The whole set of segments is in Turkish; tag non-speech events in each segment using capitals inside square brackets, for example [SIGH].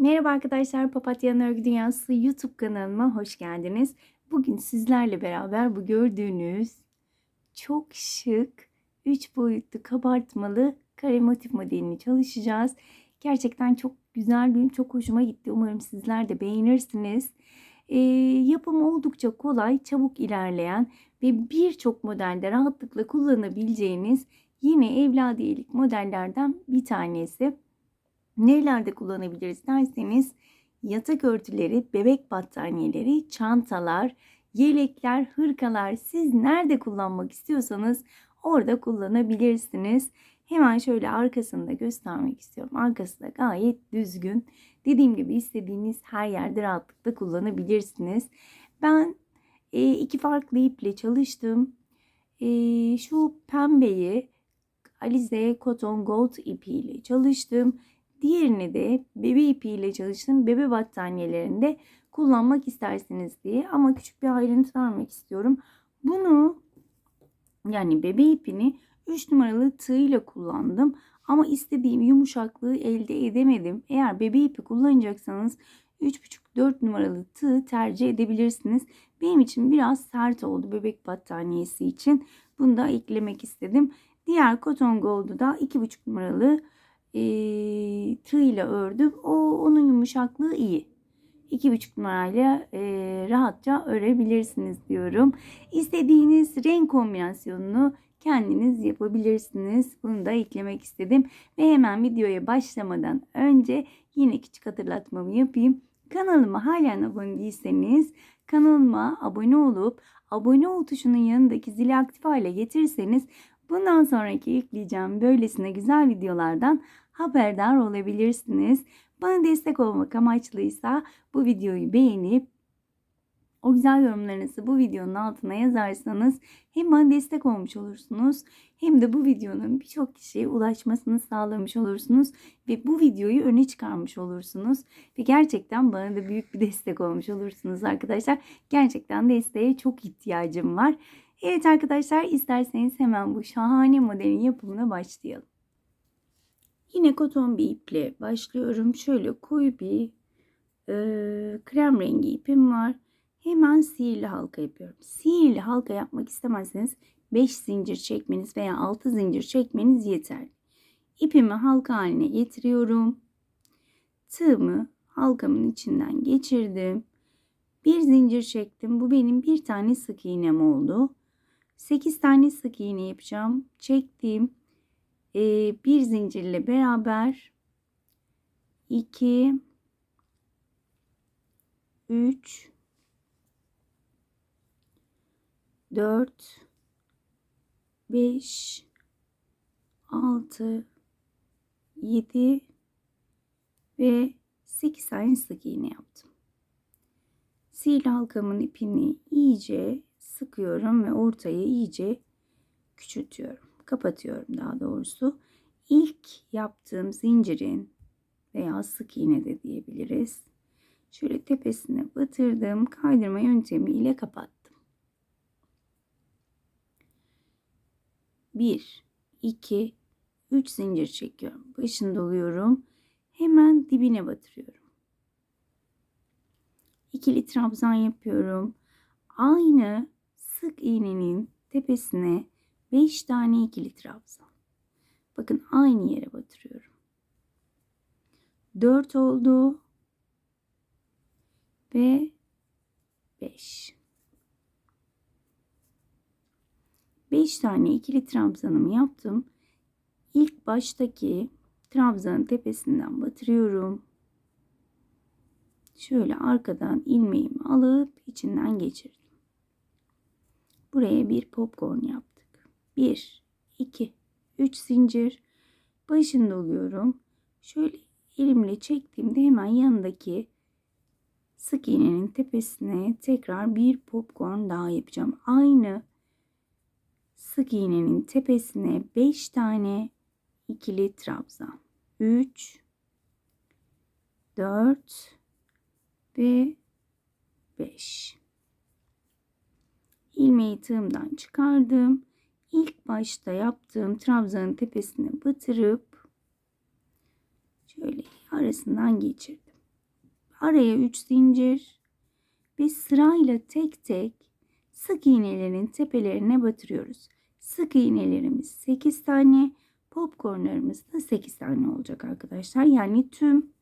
Merhaba arkadaşlar, Papatya'nın Örgü Dünyası YouTube kanalıma hoş geldiniz. Bugün sizlerle beraber bu gördüğünüz çok şık 3 boyutlu kabartmalı kare motif modelini çalışacağız. Gerçekten çok güzel, benim çok hoşuma gitti. Umarım sizler de beğenirsiniz. Ee, yapımı oldukça kolay, çabuk ilerleyen ve birçok modelde rahatlıkla kullanabileceğiniz yine evladiyelik modellerden bir tanesi. Nerelerde kullanabiliriz derseniz yatak örtüleri, bebek battaniyeleri, çantalar, yelekler, hırkalar siz nerede kullanmak istiyorsanız orada kullanabilirsiniz. Hemen şöyle arkasını da göstermek istiyorum. Arkası da gayet düzgün. Dediğim gibi istediğiniz her yerde rahatlıkla kullanabilirsiniz. Ben e, iki farklı iple çalıştım. E, şu pembeyi Alize Cotton Gold ipiyle çalıştım. Diğerini de bebe ipiyle çalıştım. Bebe battaniyelerinde kullanmak isterseniz diye. Ama küçük bir ayrıntı vermek istiyorum. Bunu yani bebe ipini 3 numaralı tığ ile kullandım. Ama istediğim yumuşaklığı elde edemedim. Eğer bebe ipi kullanacaksanız 3,5-4 numaralı tığ tercih edebilirsiniz. Benim için biraz sert oldu bebek battaniyesi için. Bunu da eklemek istedim. Diğer Cotton Gold'u da 2,5 numaralı e, tığ ile ördüm. O onun yumuşaklığı iyi. 2,5 numarayla e, rahatça örebilirsiniz diyorum. İstediğiniz renk kombinasyonunu kendiniz yapabilirsiniz. Bunu da eklemek istedim. Ve hemen videoya başlamadan önce yine küçük hatırlatmamı yapayım. Kanalıma halen abone değilseniz kanalıma abone olup abone ol tuşunun yanındaki zili aktif hale getirirseniz bundan sonraki ekleyeceğim böylesine güzel videolardan haberdar olabilirsiniz. Bana destek olmak amaçlıysa bu videoyu beğenip o güzel yorumlarınızı bu videonun altına yazarsanız hem bana destek olmuş olursunuz hem de bu videonun birçok kişiye ulaşmasını sağlamış olursunuz ve bu videoyu öne çıkarmış olursunuz ve gerçekten bana da büyük bir destek olmuş olursunuz arkadaşlar. Gerçekten desteğe çok ihtiyacım var. Evet arkadaşlar isterseniz hemen bu şahane modelin yapımına başlayalım. Yine koton bir iple başlıyorum. Şöyle koyu bir e, krem rengi ipim var. Hemen sihirli halka yapıyorum. Sihirli halka yapmak istemezseniz 5 zincir çekmeniz veya 6 zincir çekmeniz yeterli. İpimi halka haline getiriyorum. Tığımı halkamın içinden geçirdim. Bir zincir çektim. Bu benim bir tane sık iğnem oldu. 8 tane sık iğne yapacağım. Çektiğim e, bir zincirle beraber 2 3 4 5 6 7 ve 8 tane sık iğne yaptım. Sil halkamın ipini iyice sıkıyorum ve ortaya iyice küçültüyorum. Kapatıyorum daha doğrusu. İlk yaptığım zincirin veya sık iğne de diyebiliriz. Şöyle tepesine batırdım. Kaydırma yöntemiyle kapattım. 1, 2, 3 zincir çekiyorum. Başını doluyorum. Hemen dibine batırıyorum. İkili trabzan yapıyorum. Aynı sık iğnenin tepesine 5 tane ikili trabzan. Bakın aynı yere batırıyorum. 4 oldu. Ve 5. 5 tane ikili trabzanımı yaptım. İlk baştaki trabzanın tepesinden batırıyorum. Şöyle arkadan ilmeğimi alıp içinden geçirdim. Buraya bir popcorn yaptık. 1, 2, 3 zincir. Başını doluyorum. Şöyle elimle çektiğimde hemen yanındaki sık iğnenin tepesine tekrar bir popcorn daha yapacağım. Aynı sık iğnenin tepesine 5 tane ikili trabzan. 3 4 ve 5 ilmeği tığımdan çıkardım. İlk başta yaptığım trabzanın tepesine batırıp şöyle arasından geçirdim. araya 3 zincir ve sırayla tek tek sık iğnelerin tepelerine batırıyoruz. Sık iğnelerimiz 8 tane, popcornlarımız da 8 tane olacak arkadaşlar. Yani tüm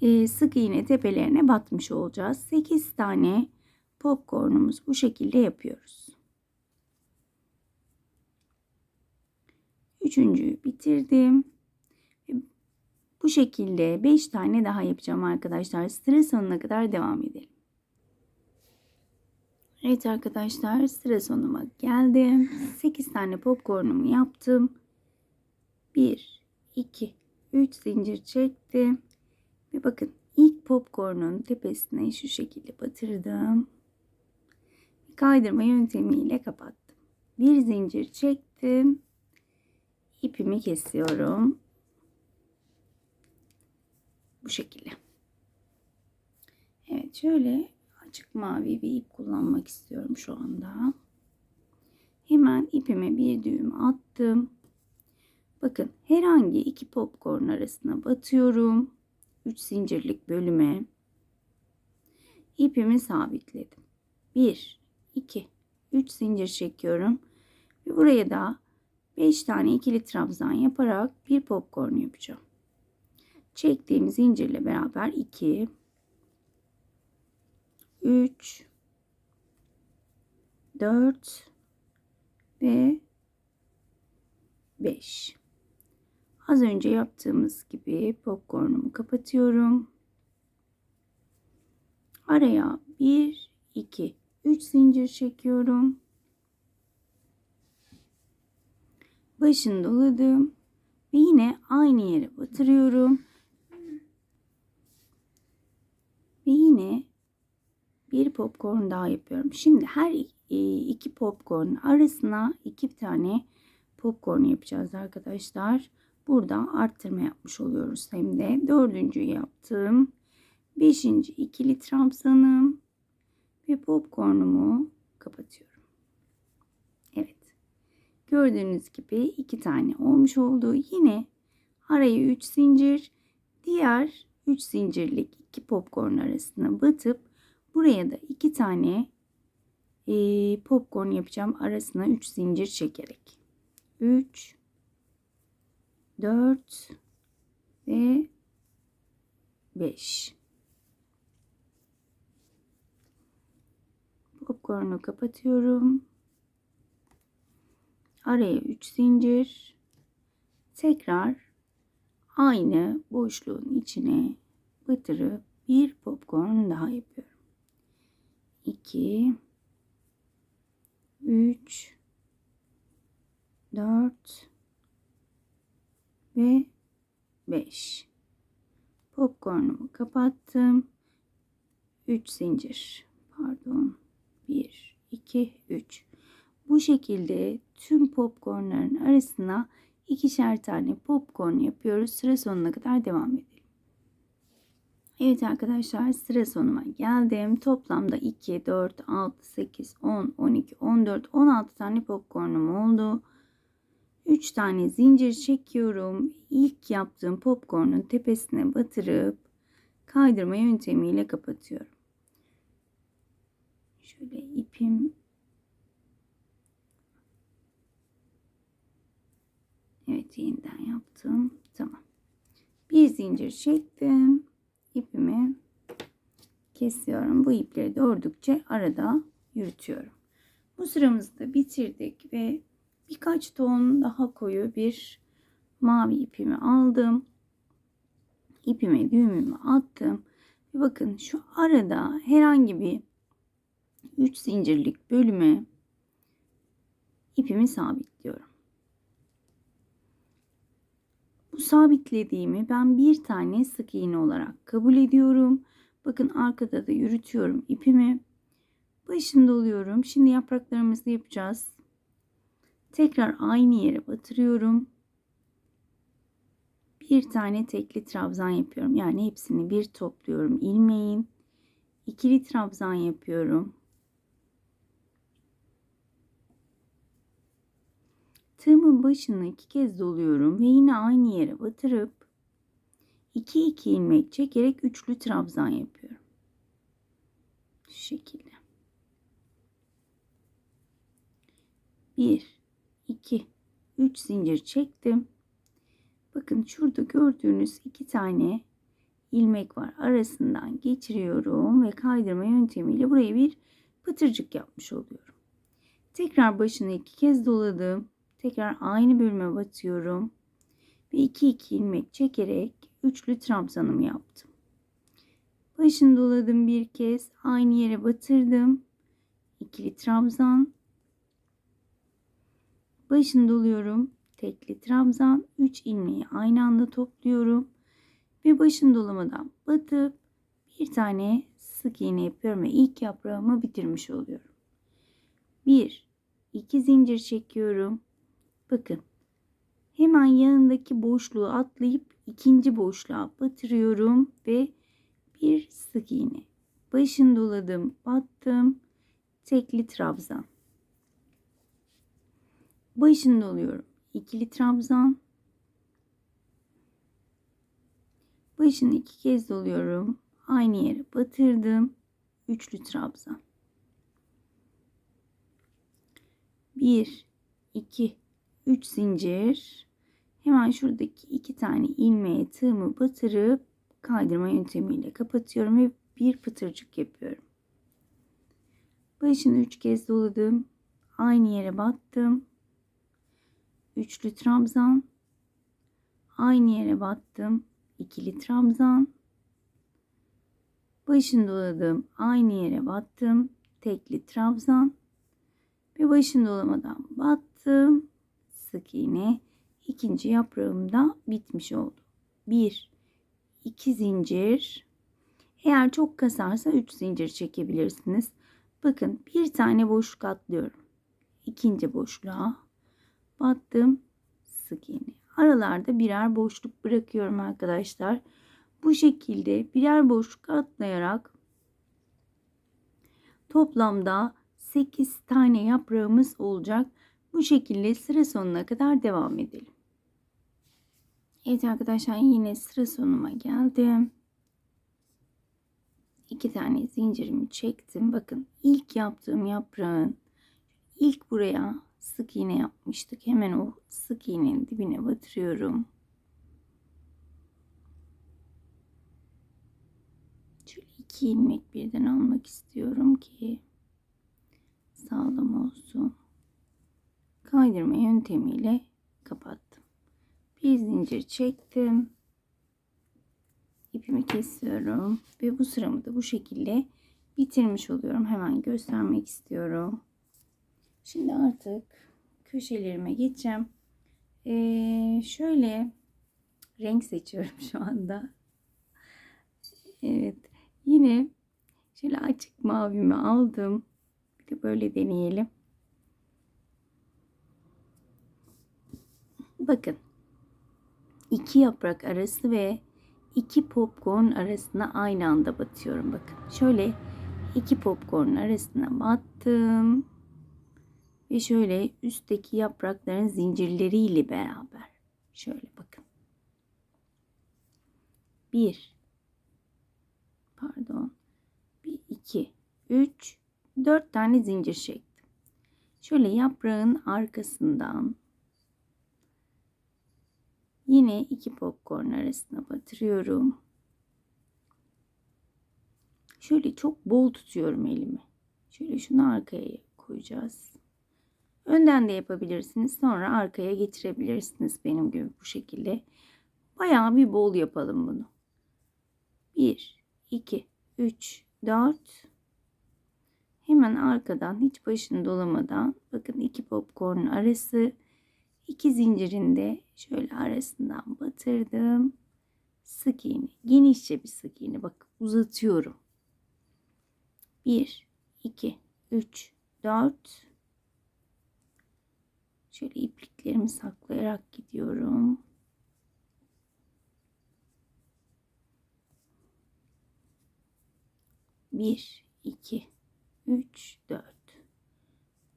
e, sık iğne tepelerine batmış olacağız. 8 tane popcornumuz bu şekilde yapıyoruz. Üçüncüyü bitirdim. Bu şekilde 5 tane daha yapacağım arkadaşlar. Sıra sonuna kadar devam edelim. Evet arkadaşlar sıra sonuma geldim. 8 tane popcornumu yaptım. 1, 2, 3 zincir çektim. Ve bakın ilk popcornun tepesine şu şekilde batırdım. Kaydırma yöntemiyle kapattım. Bir zincir çektim. İpimi kesiyorum. Bu şekilde. Evet şöyle açık mavi bir ip kullanmak istiyorum şu anda. Hemen ipime bir düğüm attım. Bakın herhangi iki popcorn arasına batıyorum. 3 zincirlik bölüme ipimi sabitledim. 1 2 3 zincir çekiyorum. Ve buraya da 5 tane ikili trabzan yaparak bir popcorn yapacağım. Çektiğim zincirle beraber 2 3 4 ve 5 Az önce yaptığımız gibi popcornumu kapatıyorum. Araya 1 2 3 zincir çekiyorum. Başını doladım ve yine aynı yere batırıyorum. Ve yine bir popcorn daha yapıyorum. Şimdi her e, iki popcorn arasına iki tane popcorn yapacağız arkadaşlar. Burada arttırma yapmış oluyoruz hem de. Dördüncü yaptım. Beşinci ikili trabzanım ve popcornumu kapatıyorum. Evet. Gördüğünüz gibi iki tane olmuş oldu. Yine araya 3 zincir, diğer 3 zincirlik iki popcorn arasına batıp buraya da iki tane e, popcorn yapacağım. Arasına 3 zincir çekerek. 3 4 ve 5. Popcornu kapatıyorum. Araya 3 zincir. Tekrar aynı boşluğun içine batırıp bir popcorn daha yapıyorum. 2 3 4 ve 5. Popcornumu kapattım. 3 zincir. Pardon. 1, 2, 3. Bu şekilde tüm popcornların arasına ikişer tane popcorn yapıyoruz. Sıra sonuna kadar devam edelim. Evet arkadaşlar sıra sonuma geldim. Toplamda 2, 4, 6, 8, 10, 12, 14, 16 tane popcornum oldu. 3 tane zincir çekiyorum. İlk yaptığım popcornun tepesine batırıp kaydırma yöntemiyle kapatıyorum. Şöyle ipim Evet yeniden yaptım. Tamam. Bir zincir çektim. İpimi kesiyorum. Bu ipleri doğurdukça arada yürütüyorum. Bu sıramızı da bitirdik ve birkaç ton daha koyu bir mavi ipimi aldım. İpime düğümümü attım. Bakın şu arada herhangi bir 3 zincirlik bölüme ipimi sabitliyorum. Bu sabitlediğimi ben bir tane sık iğne olarak kabul ediyorum. Bakın arkada da yürütüyorum ipimi. Başında oluyorum. Şimdi yapraklarımızı yapacağız. Tekrar aynı yere batırıyorum. Bir tane tekli trabzan yapıyorum. Yani hepsini bir topluyorum ilmeğin. İkili trabzan yapıyorum. Tığımın başını iki kez doluyorum ve yine aynı yere batırıp 2 2 ilmek çekerek üçlü trabzan yapıyorum. Şu şekilde. 1 2 3 zincir çektim. Bakın şurada gördüğünüz iki tane ilmek var. Arasından geçiriyorum ve kaydırma yöntemiyle buraya bir pıtırcık yapmış oluyorum. Tekrar başını iki kez doladım. Tekrar aynı bölüme batıyorum. Ve iki iki ilmek çekerek üçlü trabzanımı yaptım. Başını doladım bir kez. Aynı yere batırdım. İkili trabzan. Başını doluyorum. Tekli trabzan. 3 ilmeği aynı anda topluyorum. Ve başını dolamadan batıp bir tane sık iğne yapıyorum ve ilk yaprağımı bitirmiş oluyorum. 1 2 zincir çekiyorum. Bakın. Hemen yanındaki boşluğu atlayıp ikinci boşluğa batırıyorum ve bir sık iğne. Başını doladım, battım. Tekli trabzan. Başını doluyorum. ikili trabzan. Başını iki kez doluyorum. Aynı yere batırdım. Üçlü trabzan. 1 2 3 zincir. Hemen şuradaki iki tane ilmeğe tığımı batırıp kaydırma yöntemiyle kapatıyorum ve bir pıtırcık yapıyorum. Başını üç kez doladım. Aynı yere battım. Üçlü trabzan. Aynı yere battım. ikili trabzan. Başını doladım. Aynı yere battım. Tekli trabzan. Ve başını dolamadan battım. Sık iğne. İkinci yaprağım da bitmiş oldu. Bir, iki zincir. Eğer çok kasarsa üç zincir çekebilirsiniz. Bakın bir tane boşluk atlıyorum. İkinci boşluğa battım. Sık iğne. Aralarda birer boşluk bırakıyorum arkadaşlar. Bu şekilde birer boşluk atlayarak toplamda 8 tane yaprağımız olacak. Bu şekilde sıra sonuna kadar devam edelim. Evet arkadaşlar yine sıra sonuma geldim. İki tane zincirimi çektim. Bakın ilk yaptığım yaprağın ilk buraya sık iğne yapmıştık. Hemen o sık iğnenin dibine batırıyorum. Şöyle iki ilmek birden almak istiyorum ki sağlam olsun. Kaydırma yöntemiyle kapattım. Bir zincir çektim. İpimi kesiyorum ve bu sıramı da bu şekilde bitirmiş oluyorum. Hemen göstermek istiyorum. Şimdi artık köşelerime geçeceğim. Ee, şöyle renk seçiyorum [LAUGHS] şu anda. Evet. Yine şöyle açık mavimi aldım. Bir de böyle deneyelim. Bakın. iki yaprak arası ve iki popcorn arasına aynı anda batıyorum. Bakın. Şöyle iki popcorn arasına battım. Ve şöyle üstteki yaprakların zincirleriyle beraber. Şöyle bakın. Bir. Pardon. Bir, iki, üç, dört tane zincir çektim. Şöyle yaprağın arkasından Yine iki popcorn arasına batırıyorum. Şöyle çok bol tutuyorum elimi. Şöyle şunu arkaya koyacağız. Önden de yapabilirsiniz. Sonra arkaya getirebilirsiniz benim gibi bu şekilde. Bayağı bir bol yapalım bunu. 1, 2, 3, 4. Hemen arkadan hiç başını dolamadan bakın iki popcorn arası iki zincirinde şöyle arasından batırdım. Sık iğne. Genişçe bir sık iğne. Bak uzatıyorum. 1, 2, 3, 4. Şöyle ipliklerimi saklayarak gidiyorum. Bir, iki, üç, dört.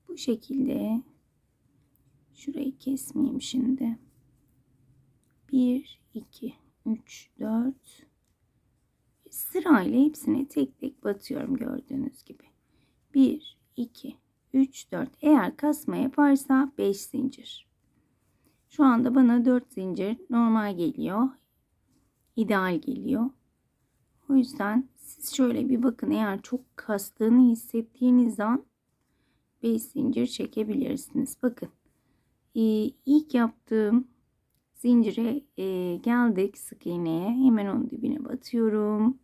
Bu şekilde Şurayı kesmeyeyim şimdi. 1, 2, 3, 4. Sırayla hepsine tek tek batıyorum gördüğünüz gibi. 1, 2, 3, 4. Eğer kasma yaparsa 5 zincir. Şu anda bana 4 zincir normal geliyor. İdeal geliyor. O yüzden siz şöyle bir bakın eğer çok kastığını hissettiğiniz an 5 zincir çekebilirsiniz. Bakın ee, ilk yaptığım zincire e, geldik sık iğneye. Hemen onun dibine batıyorum.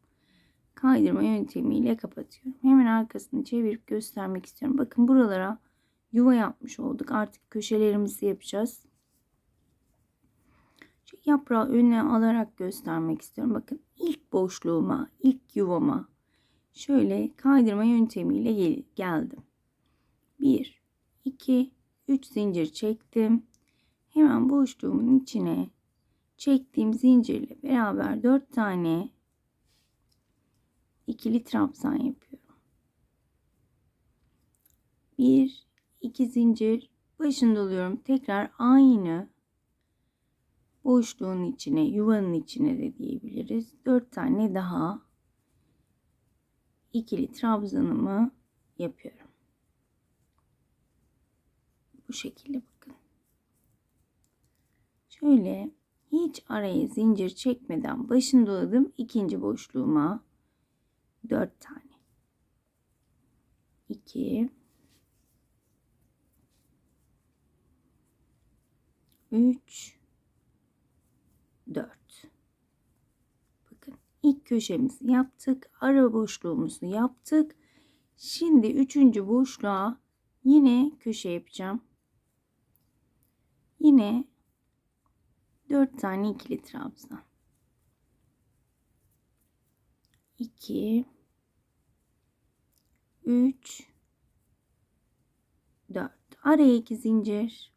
Kaydırma yöntemiyle kapatıyorum. Hemen arkasını çevirip göstermek istiyorum. Bakın buralara yuva yapmış olduk. Artık köşelerimizi yapacağız. Şu yaprağı önüne alarak göstermek istiyorum. Bakın ilk boşluğuma, ilk yuvama şöyle kaydırma yöntemiyle gel geldim. 1, 2, 3 zincir çektim. Hemen boşluğumun içine çektiğim zincirle beraber 4 tane ikili trabzan yapıyorum. 1 2 zincir başını doluyorum. Tekrar aynı boşluğun içine, yuvanın içine de diyebiliriz. 4 tane daha ikili trabzanımı yapıyorum. Bu şekilde bakın. Şöyle hiç araya zincir çekmeden başını doladım. ikinci boşluğuma 4 tane. 2 3 4 Bakın ilk köşemizi yaptık. Ara boşluğumuzu yaptık. Şimdi üçüncü boşluğa yine köşe yapacağım. Yine 4 tane ikili trabzan. 2 3 4 araya 2 zincir.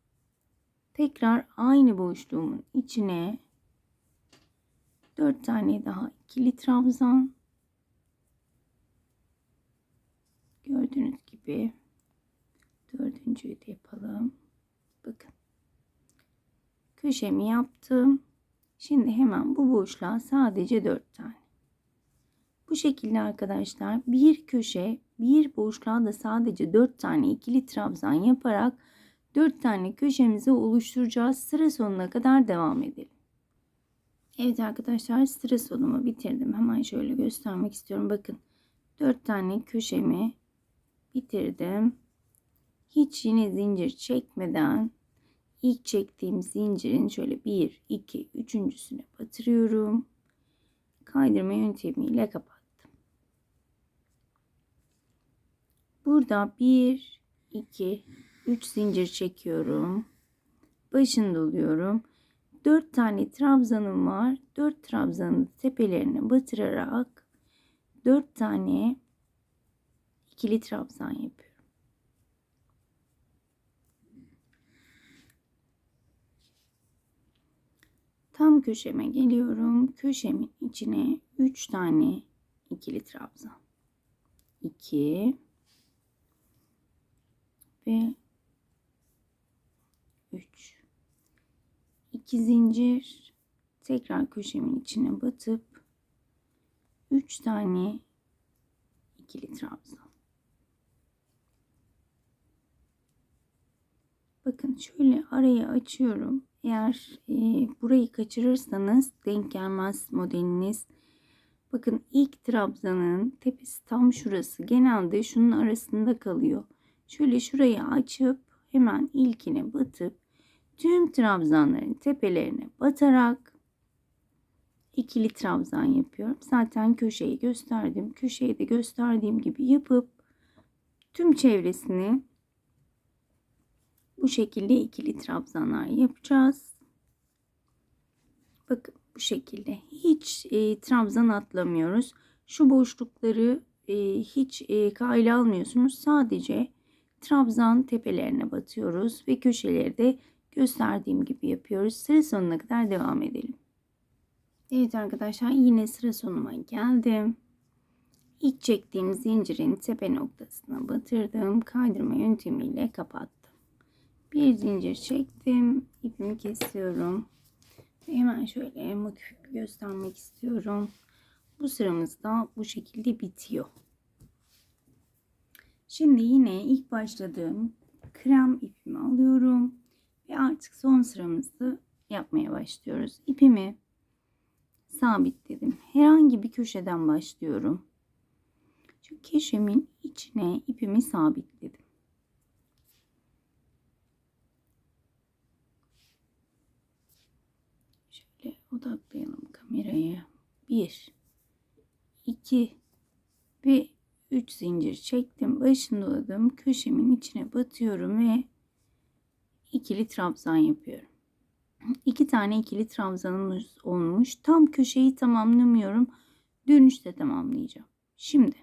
Tekrar aynı boşluğumun içine 4 tane daha ikili trabzan gördüğünüz gibi dördüncüyü de yapalım. Bakın köşemi yaptım şimdi hemen bu boşluğa sadece 4 tane bu şekilde arkadaşlar bir köşe bir boşluğa da sadece 4 tane ikili trabzan yaparak 4 tane köşemizi oluşturacağız. Sıra sonuna kadar devam edelim. Evet arkadaşlar sıra sonumu bitirdim. Hemen şöyle göstermek istiyorum. Bakın 4 tane köşemi bitirdim. Hiç yine zincir çekmeden ilk çektiğim zincirin şöyle 1, 2, üçüncüsüne batırıyorum. Kaydırma yöntemiyle kapattım. Burada 1, 2, 3 zincir çekiyorum. Başını doluyorum. 4 tane trabzanım var. 4 trabzanın tepelerine batırarak 4 tane ikili trabzan yapıyorum. Tam köşeme geliyorum. Köşemin içine 3 tane ikili trabzan. 2 ve 3 2 zincir tekrar köşemin içine batıp 3 tane ikili trabzan. Bakın şöyle arayı açıyorum. Eğer e, burayı kaçırırsanız denk gelmez modeliniz. Bakın ilk trabzanın tepesi tam şurası. Genelde şunun arasında kalıyor. Şöyle şurayı açıp hemen ilkine batıp tüm trabzanların tepelerine batarak ikili trabzan yapıyorum. Zaten köşeyi gösterdim. Köşeyi de gösterdiğim gibi yapıp tüm çevresini bu şekilde ikili trabzanlar yapacağız. Bakın bu şekilde hiç e, trabzan atlamıyoruz. Şu boşlukları e, hiç e, kayla almıyorsunuz. Sadece trabzan tepelerine batıyoruz ve köşeleri de gösterdiğim gibi yapıyoruz. Sıra sonuna kadar devam edelim. Evet arkadaşlar yine sıra sonuma geldim. İlk çektiğim zincirin tepe noktasına batırdım. Kaydırma yöntemiyle kapattım. Bir zincir çektim. ipimi kesiyorum. Hemen şöyle motifi göstermek istiyorum. Bu sıramız da bu şekilde bitiyor. Şimdi yine ilk başladığım krem ipimi alıyorum ve artık son sıramızı yapmaya başlıyoruz. İpimi sabitledim. Herhangi bir köşeden başlıyorum. Şu köşemin içine ipimi sabitledim. Şöyle odaklayalım kamerayı. 1 2 ve 3 zincir çektim. Başını doladım. Köşemin içine batıyorum ve ikili trabzan yapıyorum. İki tane ikili trabzanımız olmuş. Tam köşeyi tamamlamıyorum. Dönüşte tamamlayacağım. Şimdi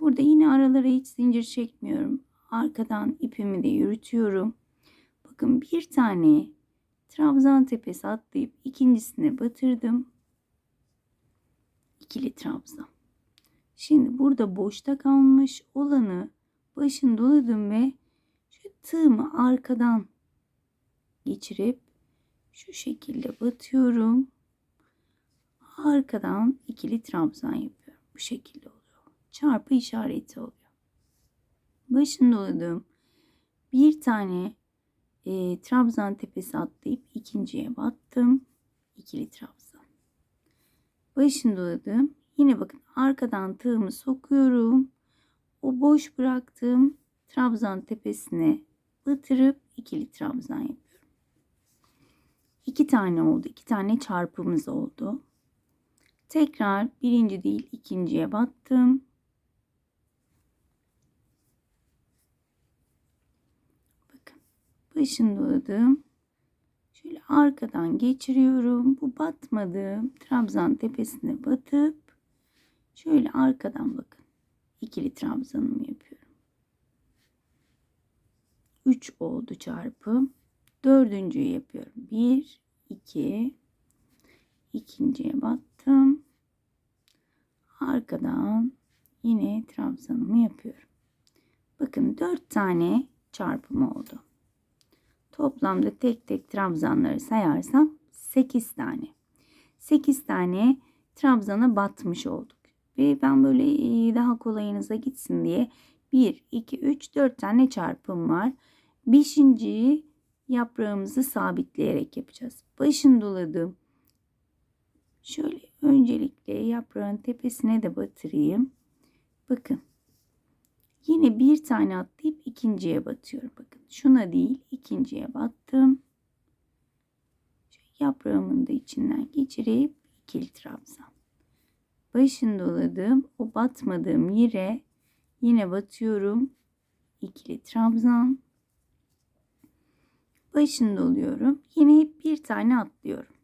burada yine aralara hiç zincir çekmiyorum. Arkadan ipimi de yürütüyorum. Bakın bir tane trabzan tepesi atlayıp ikincisine batırdım. İkili trabzan. Şimdi burada boşta kalmış olanı başını doladım ve şu tığımı arkadan geçirip şu şekilde batıyorum. Arkadan ikili trabzan yapıyorum. Bu şekilde oluyor. Çarpı işareti oluyor. Başını doladım. Bir tane e, trabzan tepesi atlayıp ikinciye battım. İkili trabzan. Başını doladım. Yine bakın arkadan tığımı sokuyorum. O boş bıraktığım trabzan tepesine batırıp ikili trabzan yapıyorum. İki tane oldu. iki tane çarpımız oldu. Tekrar birinci değil ikinciye battım. Bakın başını doladım. Şöyle arkadan geçiriyorum. Bu batmadığım trabzan tepesine batıp şöyle arkadan bakın. ikili trabzanımı yapıyorum. 3 oldu çarpım. Dördüncüyü yapıyorum. 1, 2, ikinciye battım. Arkadan yine trabzanımı yapıyorum. Bakın 4 tane çarpım oldu. Toplamda tek tek trabzanları sayarsam 8 tane. 8 tane trabzana batmış olduk. Ve ben böyle daha kolayınıza gitsin diye 1, 2, 3, 4 tane çarpım var. Beşinciyi yaprağımızı sabitleyerek yapacağız. Başını doladım. Şöyle öncelikle yaprağın tepesine de batırayım. Bakın. Yine bir tane atlayıp ikinciye batıyorum. Bakın şuna değil ikinciye battım. Şöyle yaprağımın da içinden geçirip ikili trabzan. Başını doladım. O batmadığım yere yine batıyorum. İkili trabzan başında oluyorum. Yine hep bir tane atlıyorum.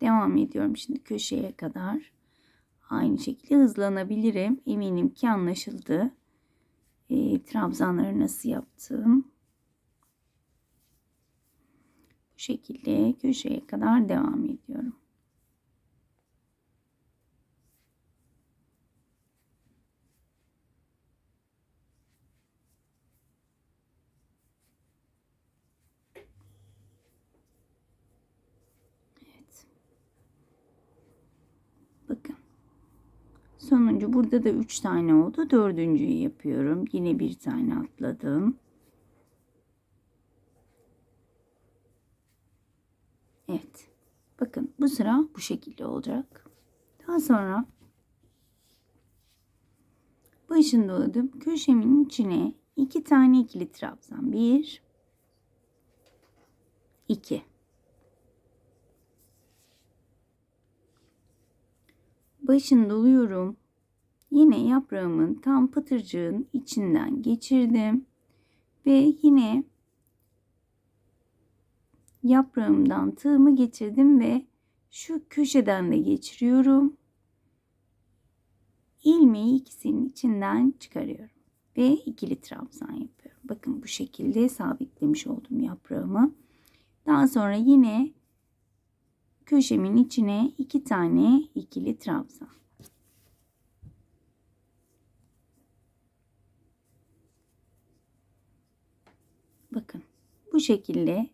Devam ediyorum şimdi köşeye kadar. Aynı şekilde hızlanabilirim. Eminim ki anlaşıldı. E, trabzanları nasıl yaptım. Bu şekilde köşeye kadar devam ediyorum. Sonuncu burada da 3 tane oldu. Dördüncüyü yapıyorum. Yine bir tane atladım. Evet. Bakın bu sıra bu şekilde olacak. Daha sonra başını doladım. Köşemin içine iki tane ikili trabzan. Bir, iki. Başını doluyorum. Yine yaprağımın tam pıtırcığın içinden geçirdim. Ve yine yaprağımdan tığımı geçirdim ve şu köşeden de geçiriyorum. İlmeği ikisinin içinden çıkarıyorum. Ve ikili trabzan yapıyorum. Bakın bu şekilde sabitlemiş oldum yaprağımı. Daha sonra yine köşemin içine iki tane ikili trabzan. Bakın bu şekilde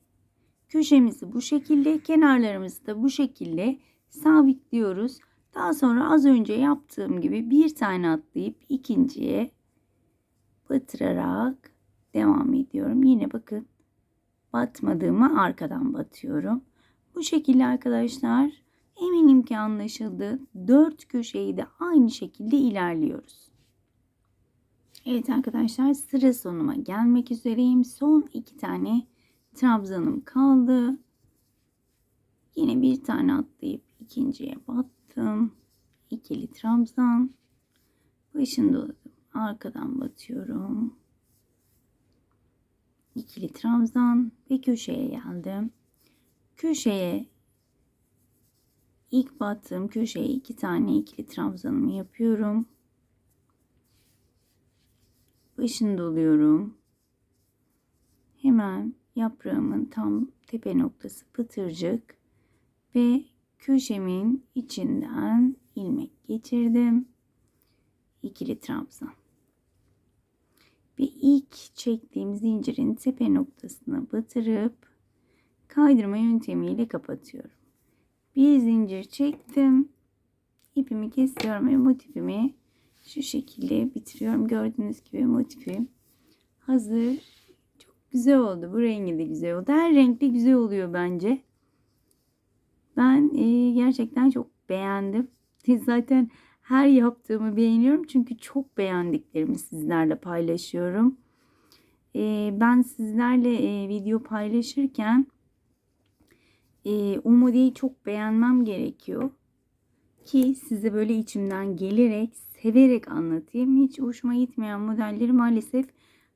Köşemizi bu şekilde, kenarlarımızı da bu şekilde sabitliyoruz. Daha sonra az önce yaptığım gibi bir tane atlayıp ikinciye batırarak devam ediyorum. Yine bakın batmadığımı arkadan batıyorum. Bu şekilde arkadaşlar eminim ki anlaşıldı. Dört köşeyi de aynı şekilde ilerliyoruz. Evet arkadaşlar sıra sonuma gelmek üzereyim. Son iki tane trabzanım kaldı. Yine bir tane atlayıp ikinciye battım. İkili trabzan. Başını doladım. Arkadan batıyorum. İkili trabzan ve köşeye geldim. Köşeye ilk battığım köşeye iki tane ikili trabzanımı yapıyorum. Başını doluyorum. Hemen yaprağımın tam tepe noktası pıtırcık ve köşemin içinden ilmek geçirdim. İkili trabzan. Ve ilk çektiğim zincirin tepe noktasına batırıp kaydırma yöntemiyle kapatıyorum. Bir zincir çektim. İpimi kesiyorum ve motifimi şu şekilde bitiriyorum. Gördüğünüz gibi motifim hazır. Çok güzel oldu. Bu rengi de güzel oldu. Her renkli güzel oluyor bence. Ben e, gerçekten çok beğendim. [LAUGHS] Zaten her yaptığımı beğeniyorum. Çünkü çok beğendiklerimi sizlerle paylaşıyorum. E, ben sizlerle e, video paylaşırken e, o çok beğenmem gerekiyor. Ki size böyle içimden gelerek, severek anlatayım. Hiç hoşuma gitmeyen modelleri maalesef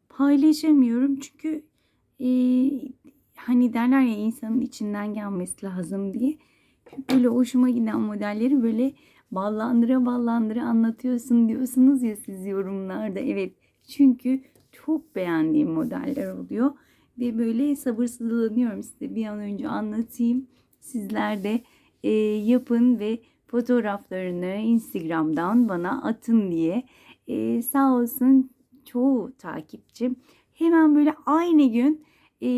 paylaşamıyorum. Çünkü e, hani derler ya insanın içinden gelmesi lazım diye. Böyle hoşuma giden modelleri böyle ballandıra ballandıra anlatıyorsun diyorsunuz ya siz yorumlarda. Evet çünkü çok beğendiğim modeller oluyor. Ve böyle sabırsızlanıyorum size bir an önce anlatayım. Sizler de e, yapın ve fotoğraflarını Instagram'dan bana atın diye. E, sağ olsun çoğu takipçim hemen böyle aynı gün e,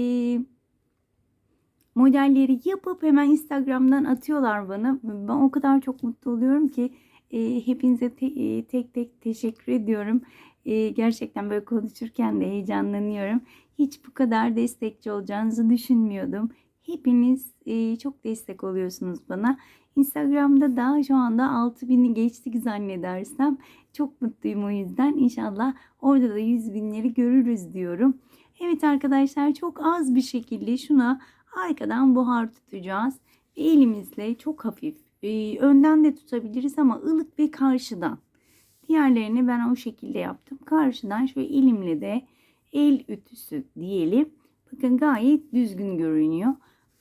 modelleri yapıp hemen Instagram'dan atıyorlar bana. Ben o kadar çok mutlu oluyorum ki e, hepinize te, e, tek tek teşekkür ediyorum. E, gerçekten böyle konuşurken de heyecanlanıyorum. Hiç bu kadar destekçi olacağınızı düşünmüyordum. Hepiniz e, çok destek oluyorsunuz bana. Instagram'da da şu anda 6000'i geçtik zannedersem. Çok mutluyum o yüzden. İnşallah orada da 100 binleri görürüz diyorum. Evet arkadaşlar çok az bir şekilde şuna arkadan buhar tutacağız. Elimizle çok hafif e, önden de tutabiliriz ama ılık ve karşıdan. Diğerlerini ben o şekilde yaptım. Karşıdan şöyle elimle de el ütüsü diyelim. Bakın gayet düzgün görünüyor.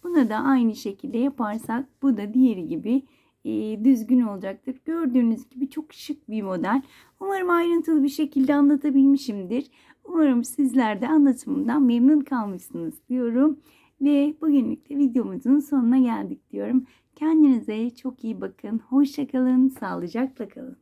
Buna da aynı şekilde yaparsak bu da diğeri gibi e, düzgün olacaktır. Gördüğünüz gibi çok şık bir model. Umarım ayrıntılı bir şekilde anlatabilmişimdir. Umarım sizler de anlatımımdan memnun kalmışsınız diyorum. Ve bugünlük de videomuzun sonuna geldik diyorum. Kendinize çok iyi bakın. Hoşçakalın. Sağlıcakla kalın.